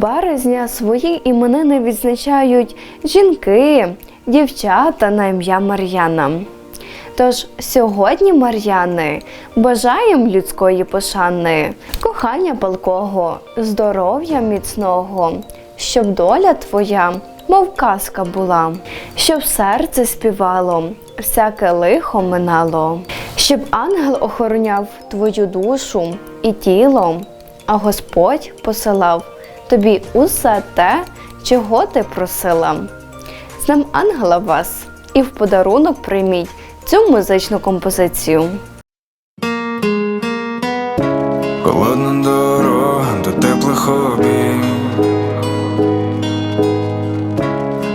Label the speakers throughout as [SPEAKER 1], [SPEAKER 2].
[SPEAKER 1] березня свої іменини відзначають жінки, дівчата на ім'я Мар'яна. Тож сьогодні, Мар'яни, бажаєм людської пошани, кохання палкого, здоров'я міцного, щоб доля твоя, мов казка була, щоб серце співало, всяке лихо минало, щоб ангел охороняв твою душу і тіло, а Господь посилав тобі усе те, чого ти просила. З ним ангела вас і в подарунок прийміть цю музичну композицію.
[SPEAKER 2] Холодна дорога до теплих обійм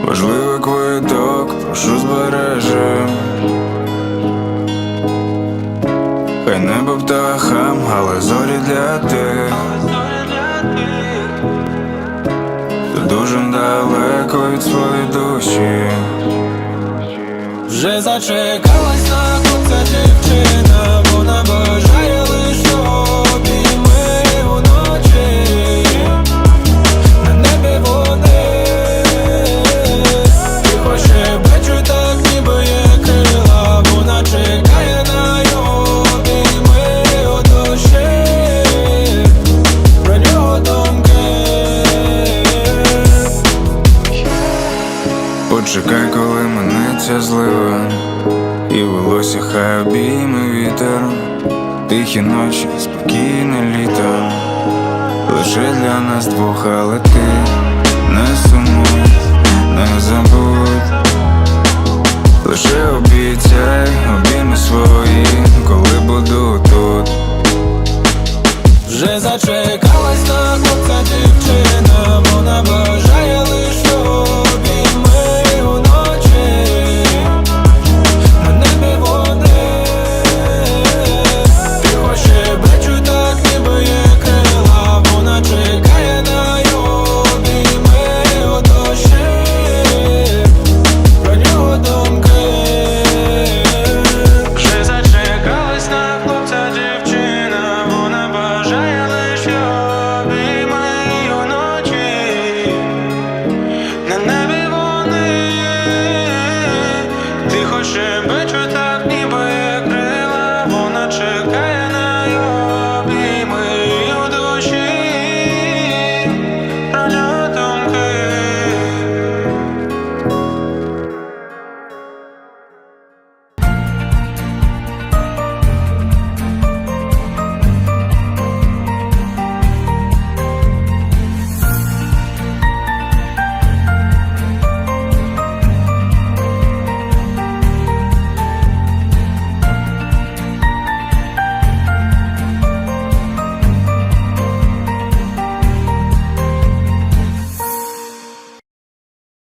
[SPEAKER 2] Важливий квиток, прошу збережи Хай небо птахам, але зорі для тих дуже далеко від своєї душі. Вже зачекалась Почекай, коли минеться злива, і волосся хай обійме вітер, тихі ночі, спокійне літо, лише для нас двох, але ти не сумуй, می‌کشه بچه تقدیم